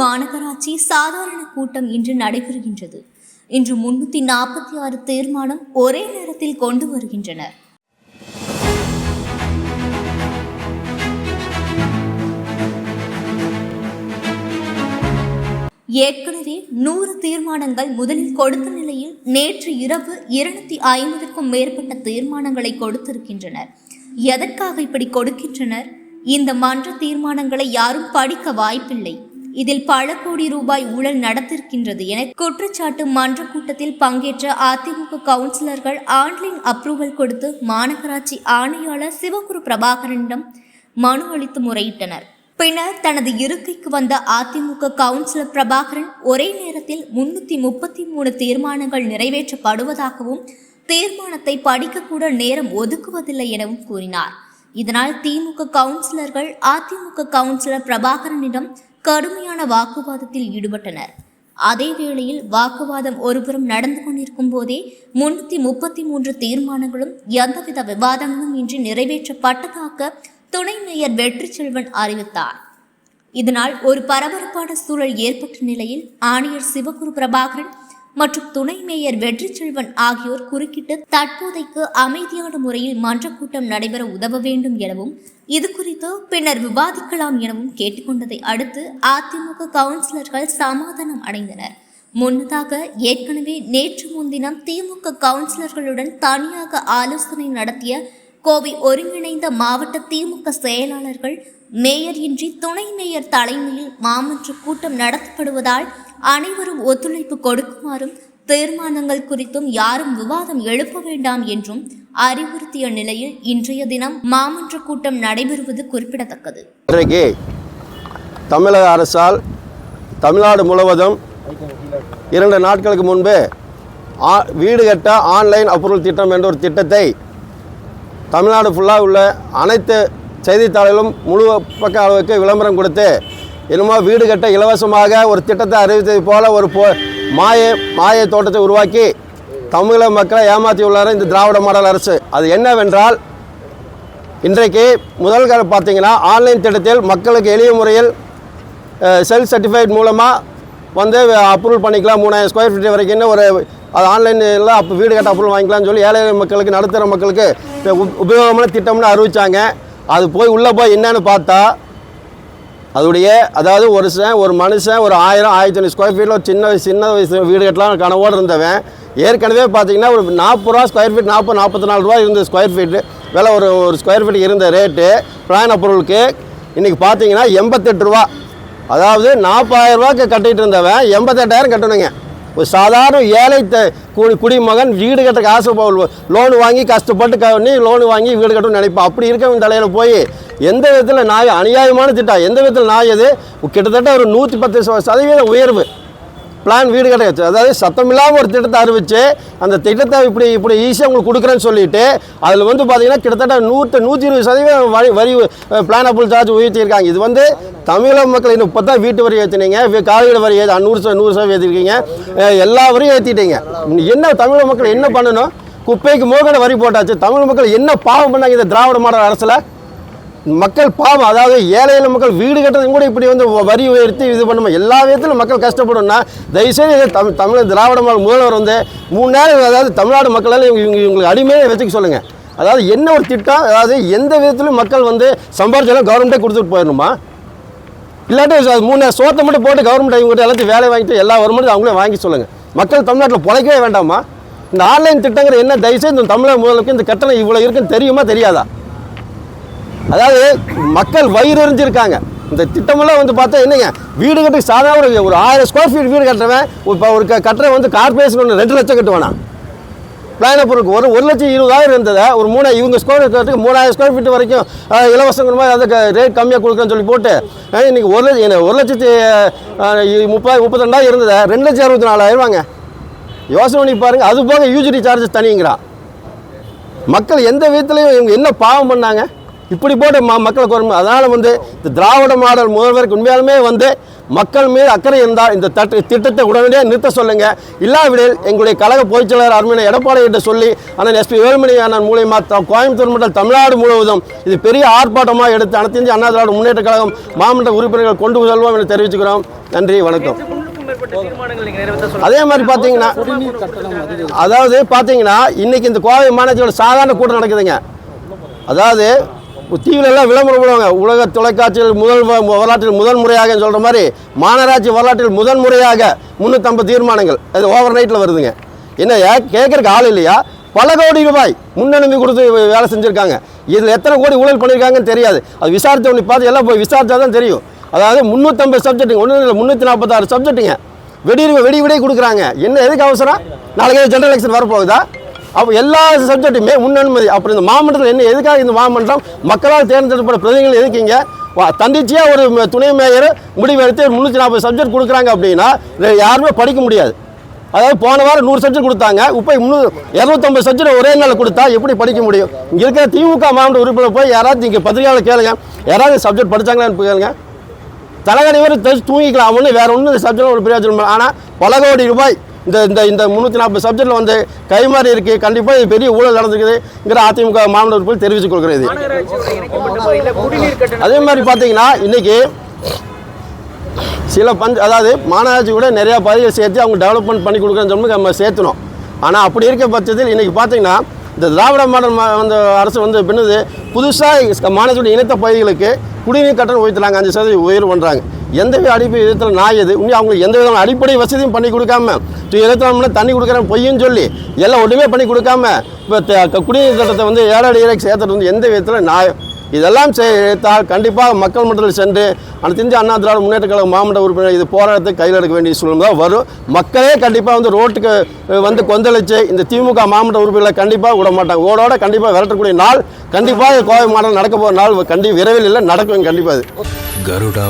மாநகராட்சி சாதாரண கூட்டம் இன்று நடைபெறுகின்றது. இன்று முன்னூத்தி நாற்பத்தி ஆறு தீர்மானம் ஒரே நேரத்தில் கொண்டு வருகின்றனர். ஏற்கனவே நூறு தீர்மானங்கள் முதலில் கொடுத்த நிலையில் நேற்று இரவு இருநூத்தி ஐம்பதுக்கும் மேற்பட்ட தீர்மானங்களை கொடுத்திருக்கின்றனர். எதற்காக இப்படி கொடுக்கின்றனர்? இந்த மன்ற தீர்மானங்களை யாரும் படிக்க வாய்ப்பில்லை. இதில் பல கோடி ரூபாய் ஊழல் நடத்திருக்கின்றது என குற்றச்சாட்டு மன்ற கூட்டத்தில் பங்கேற்ற அதிமுக கவுன்சிலர்கள் ஆன்லைன் அப்ரூவல் கொடுத்து மாநகராட்சி ஆணையாளர் சிவகுரு பிரபாகரனிடம் மனு அளித்து முறையிட்டனர். பின்னர் தனது இருக்கைக்கு வந்த அதிமுக கவுன்சிலர் பிரபாகரன் ஒரே நேரத்தில் முன்னூத்தி முப்பத்தி மூணு தீர்மானங்கள் நிறைவேற்றப்படுவதாகவும் தீர்மானத்தை படிக்கக்கூட நேரம் ஒதுக்குவதில்லை எனவும் கூறினார். இதனால் திமுக கவுன்சிலர்கள் அதிமுக கவுன்சிலர் பிரபாகரனிடம் கடுமையான வாக்குவாதத்தில் ஈடுபட்டனர். அதே வேளையில் வாக்குவாதம் ஒருபுறம் நடந்து கொண்டிருக்கும் போதே முன்னூத்தி முப்பத்தி மூன்று தீர்மானங்களும் எந்தவித விவாதங்களும் இன்றி நிறைவேற்றப்பட்டதாக துணை மேயர் வெற்றி செல்வன் அறிவித்தார். இதனால் ஒரு பரபரப்பான சூழல் ஏற்பட்ட நிலையில் ஆணையர் சிவகுரு பிரபாகரன் மற்றும் துணை மேயர் வெற்றி செல்வன் ஆகியோர் குறுக்கிட்டு தற்போதைக்கு அமைதியான முறையில் மன்ற கூட்டம் நடைபெற உதவ வேண்டும் எனவும் இது குறித்து பின்னர் விவாதிக்கலாம் எனவும் கேட்டுக்கொண்டதை அடுத்து அதிமுக கவுன்சிலர்கள் சமாதானம் அடைந்தனர். முன்னதாக ஏற்கனவே நேற்று முன்தினம் திமுக கவுன்சிலர்களுடன் தனியாக ஆலோசனை நடத்திய கோவை ஒருங்கிணைந்த மாவட்ட திமுக செயலாளர்கள் மேயர் இன்றி துணை மேயர் தலைமையில் மாமன்ற கூட்டம் நடத்தப்படுவதால் அனைவரும் ஒத்துழைப்பு கொடுக்குமாறும் தீர்மானங்கள் குறித்தும் யாரும் விவாதம் எழுப்ப வேண்டாம் என்றும் அறிவுறுத்திய நிலையில் இன்றைய தினம் மாமன்ற கூட்டம் நடைபெறுவது குறிப்பிடத்தக்கது. இன்றைக்கு தமிழக அரசால் தமிழ்நாடு முழுவதும் இரண்டு நாட்களுக்கு முன்பு ஆ- வீடு கட்ட ஆன்லைன் அப்ரூவல் திட்டம் என்ற ஒரு திட்டத்தை தமிழ்நாடு ஃபுல்லாக உள்ள அனைத்து செய்தித்தாள்களும் முழு பக்க அளவுக்கு விளம்பரம் கொடுத்து என்னமோ வீடு கட்ட இலவசமாக ஒரு திட்டத்தை அறிவித்தது போல ஒரு போ மாய மாய தோட்டத்தை உருவாக்கி தமிழக மக்களை ஏமாற்றியுள்ளார இந்த திராவிட மாடல் அரசு. அது என்னவென்றால் இன்றைக்கு முதல் கால பார்த்தீங்கன்னா ஆன்லைன் திட்டத்தில் மக்களுக்கு எளிய முறையில் செல்ஃப் சர்டிஃபைட் மூலமாக வந்து அப்ரூவல் பண்ணிக்கலாம். மூணாயிரம் ஸ்கொயர் ஃபீட் வரைக்கும் ஒரு அது ஆன்லைனில் அப்போ வீடு கட்ட அப்புறம் வாங்கிக்கலாம்னு சொல்லி ஏழை மக்களுக்கு நடுத்தர மக்களுக்கு உபயோகமான திட்டம்னு அறிவித்தாங்க அது போய் உள்ளே போய் என்னன்னு பார்த்தா அதோடைய அதாவது ஒரு ஒரு மனுஷன் ஒரு ஆயிரம் ஆயிரத்தி ஐநூறு ஸ்கொயர் ஃபீட்டில் சின்ன சின்ன வயசு வீடு கட்டலாம் கனவோடு இருந்தவன். ஏற்கனவே பார்த்தீங்கன்னா ஒரு நாற்பது ரூபா ஸ்கொயர் ஃபீட் நாற்பது நாற்பத்தி நாலு ரூபா இருந்த ஸ்கொயர் ஃபீட்டு விலை ஒரு ஒரு ஸ்கொயர் ஃபீட் இருந்த ரேட்டு பிளான் பொருளுக்கு இன்றைக்கி பார்த்தீங்கன்னா எண்பத்தெட்டு ரூபா. அதாவது நாற்பதாயிரம் ரூபாய்க்கு கட்டிகிட்டு இருந்தவன் எண்பத்தெட்டாயிரம் கட்டணுங்க. ஒரு சாதாரண ஏழை த குடி குடிமகன் வீடு கட்டுறக்கு காசு லோன் வாங்கி கஷ்டப்பட்டு கண்ணி லோன் வாங்கி வீடு கட்டணும்னு நினைப்பான் அப்படி இருக்கவன் தலையில் போய் எந்த விதத்தில் நாய் அநியாயமான திட்டம்? எந்த விதத்தில் நாய் அது? கிட்டத்தட்ட ஒரு நூற்றி பத்து சதவீத சதவீதம் உயர்வு. பிளான் வீடு கிடையாது அதாவது சத்தமில்லாமல் ஒரு திட்டத்தை அறிவிச்சு அந்த திட்டத்தை இப்படி இப்படி ஈஸியாக உங்களுக்கு கொடுக்குறேன்னு சொல்லிட்டு அதில் வந்து பார்த்தீங்கன்னா கிட்டத்தட்ட நூற்று நூற்றி இருபது சதவீதம் வரி வரி பிளான் அப்புள் சார்ஜ் உயர்த்தியிருக்காங்க. இது வந்து தமிழக மக்கள் இன்னும் இப்போ தான் வீட்டு வரி ஏற்றினீங்க காலையில் வரி ஏற்றி நூறு நூறு சதவீதம் ஏற்றிருக்கீங்க எல்லா வரியும் ஏற்றிட்டீங்க என்ன தமிழக மக்கள் என்ன பண்ணணும்? குப்பைக்கு மோகன வரி போட்டாச்சு. தமிழ் மக்கள் என்ன பாவம் பண்ணாங்க இந்த திராவிட மாடல் அரசில்? மக்கள் பாவம் அதாவது ஏழையில மக்கள் வீடு கட்டுறதும் கூட இப்படி வந்து வரி உயர்த்தி இது பண்ணுமா? எல்லா விதத்திலும் மக்கள் கஷ்டப்படும்னா தயவுசெய்து இதை தமிழ் தமிழ் திராவிட முதல்வர் வந்து மூணு நேரம் அதாவது தமிழ்நாடு மக்களால் இவங்க இவங்க இவங்களுக்கு அடிமையை வச்சுக்க சொல்லுங்கள் அதாவது என்ன ஒரு திட்டம் அதாவது எந்த விதத்திலும் மக்கள் வந்து சம்பாரிச்சாலும் கவர்மெண்ட்டே கொடுத்துட்டு போயிடணுமா? இல்லாட்டி மூணு நேரம் சோத்தை மட்டும் போட்டு கவர்மெண்ட் இவங்ககிட்ட எல்லாத்தையும் வேலை வாங்கிட்டு எல்லா வருமானத்தையும் அவங்களே வாங்கி சொல்லுங்கள் மக்கள் தமிழ்நாட்டில் பிழைக்கவே வேண்டாமா? இந்த ஆன்லைன் திட்டங்கிற என்ன தயவுசெய்து இந்த தமிழக முதலுக்கு இந்த கட்டணம் இவ்வளோ இருக்குன்னு தெரியுமா தெரியாதா? அதாவது மக்கள் வயிறு எறிஞ்சிருக்காங்க இந்த திட்டமெல்லாம் வந்து பார்த்தா என்னங்க? வீடு கட்டி சாதாரண ஒரு ஒரு ஆயிரம் ஸ்கொயர் ஃபீட் வீடு கட்டுறவன் இப்போ ஒரு க- வந்து கார்பரேஷன் ஒன்று ரெண்டு லட்சம் கட்டுவானா? பிளான் பொருளுக்கு ஒரு ஒரு லட்சம் இருபதாயிரம் இருந்ததை ஒரு மூணு இவங்க ஸ்கொயர் ஃபீட்டுக்கு மூணாயிரம் ஸ்கொயர் ஃபீட் வரைக்கும் இலவசங்கிற மாதிரி அதுக்கு ரேட் கம்மியாக கொடுக்குறேன்னு சொல்லி போட்டு இன்றைக்கி இன்னைக்கு ஒரு லட்சம் என்ன, ஒரு லட்சத்தி அஹ், இ- முப்பது இருந்ததை ரெண்டு லட்சம் அறுபத்தி நாலாயிரம் வாங்க. யோசனை பண்ணி பாருங்க அது போக யூஜிடி சார்ஜஸ் தனிங்கிறா. மக்கள் எந்த விதத்துலையும் இவங்க என்ன பாவம் பண்ணாங்க? இப்படி போட்டு ம மக்களுக்கு வரும் அதனால் வந்து இந்த திராவிட மாடல் முதல்வருக்கு உண்மையாலுமே வந்து மக்கள் மீது அக்கறை இருந்தால் இந்த தட்டு திட்டத்தை உடனடியாக நிறுத்த சொல்லுங்க. இல்லாவிடில் எங்களுடைய கழக பொதுச் செயலாளர் அருமையான எடப்பாடி என்று சொல்லி அண்ணன் எஸ்பி வேலுமணி அண்ணன் மூலியமாக கோயம்புத்தூர் மண்டல் தமிழ்நாடு முழுவதும் இது பெரிய ஆர்ப்பாட்டமாக எடுத்து அனைத்து இந்திய அண்ணா திராவிட முன்னேற்ற கழகம் மாமன்ற உறுப்பினர்கள் கொண்டு செல்வோம் என்று தெரிவிச்சுக்கிறோம். நன்றி வணக்கம். அதே மாதிரி பார்த்தீங்கன்னா அதாவது பார்த்தீங்கன்னா இன்னைக்கு இந்த கோவை மாநகராட்சியோட சாதாரண கூட்டம் நடக்குதுங்க. அதாவது டிவில விளம்பரம் பண்ணுவாங்க உலக தொலைக்காட்சியில் முதல் வரலாற்றில் முதல் முறையாக சொல்கிற மாதிரி மாநகராட்சி வரலாற்றில் முதல் முறையாக முந்நூற்றம்பது தீர்மானங்கள். அது ஓவர் நைட்டில் வருதுங்க. என்ன கேட்குறக்கு ஆள் இல்லையா? பல கோடி ரூபாய் முன்னனுமதி கொடுத்து வேலை செஞ்சுருக்காங்க. இதில் எத்தனை கோடி ஊழல் பண்ணியிருக்காங்கன்னு தெரியாது. அது விசாரித்த உடனே பார்த்து எல்லாம் போய் விசாரித்தா தான் தெரியும். அதாவது முந்நூற்றம்பது சப்ஜெக்ட்டுங்க ஒன்றும் இல்லை முந்நூற்றி நாற்பத்தாறு சப்ஜெக்ட்டுங்க வெடி வெடி விடையே கொடுக்குறாங்க. என்ன எதுக்கு அவசரம்? நாளைக்கு ஜென்ரல் எலெக்ஷன் வரப்போகுதா? அப்போ எல்லா சப்ஜெக்ட்டுமே முன்னனுமதி அப்புறம் இந்த மாமன்றத்தில் என்ன எதுக்காக இந்த மாமன்றம்? மக்களால் தேர்ந்தெடுக்கப்பட்ட பிரதிநிதிகள் எதுக்குங்க? வா- தன்னிச்சையாக ஒரு துணை மேயர் முடிவு எடுத்து முந்நூற்றி நாற்பது சப்ஜெக்ட் கொடுக்குறாங்க அப்படின்னா யாருமே படிக்க முடியாது. அதாவது போன வாரம் நூறு சப்ஜெக்ட் கொடுத்தாங்க இப்போ முந்நூறு இரநூத்தம்பது சப்ஜெக்ட் ஒரே நாளில் கொடுத்தா எப்படி படிக்க முடியும்? இங்கே இருக்கிற திமுக மாவட்ட உறுப்பினர் போய் யாராவது இங்கே பத்திரிகையாளர் கேளுங்க. யாராவது சப்ஜெக்ட் படிச்சாங்களான்னு கேளுங்க. தலைகணி வரை தெரிஞ்சு தூங்கிக்கலாம். ஒன்று வேற ஒன்றும் சப்ஜெக்ட் ஒரு பிரயோஜனம் இல்லை. ஆனால் பல கோடி ரூபாய் இந்த இந்த இந்த முந்நூற்றி நாற்பது சப்ஜெக்டில் வந்து கைமாறி இருக்குது கண்டிப்பாக இது பெரிய ஊழல் நடந்துக்குதுங்கிற அதிமுக மாவட்ட உறுப்பினர் தெரிவித்துக் கொள்கிறது அதே மாதிரி பார்த்தீங்கன்னா இன்னைக்கு சில பஞ்ச் அதாவது மாநகராட்சி கூட நிறையா பதவிகள் சேர்த்து அவங்க டெவலப்மெண்ட் பண்ணி கொடுக்குறேன்னு சொல்லி நம்ம சேர்த்தணும் ஆனால் அப்படி இருக்க பட்சத்தில் இன்னைக்கு பார்த்தீங்கன்னா இந்த திராவிட மாடல் வந்து அரசு வந்து பின்னது புதுசாக மாநிலத்துடைய இணைத்த பகுதிகளுக்கு குடிநீர் கட்டணம் உயர்த்துறாங்க. அஞ்சு சதவீதம் உயர்வு பண்ணுறாங்க எந்த வித அடிப்படை விதத்தில் நான் எது? அவங்களுக்கு எந்த விதமான அடிப்படை வசதியும் பண்ணி கொடுக்காம இருபத்தி தண்ணி கொடுக்குறேன் பொய்யும் சொல்லி எல்லாம் ஒன்றுமே பண்ணி கொடுக்காம இப்போ குடிநீர் திட்டத்தை வந்து ஏழாடி ஏழைக்கு சேர்த்துட்டு வந்து எந்த விதத்தில் நான் இதெல்லாம் செய்தால் கண்டிப்பாக மக்கள் மன்றத்தில் சென்று அனைத்து இந்திய அண்ணா திராவிட முன்னேற்ற கழக மாவட்ட உறுப்பினர் இது போராட்டத்தை கையில் எடுக்க வேண்டிய சூழ்நிலை தான் வரும். மக்களே கண்டிப்பாக வந்து ரோட்டுக்கு வந்து கொந்தளிச்சு இந்த திமுக மாவட்ட உறுப்பினர்களை கண்டிப்பாக விட மாட்டாங்க. ஓடோட கண்டிப்பாக விரட்டக்கூடிய நாள் கண்டிப்பாக கோவை மாவட்டம் நடக்க போகிற நாள் கண்டி விரைவில் இல்லை நடக்கும் கண்டிப்பாக அது. கருடா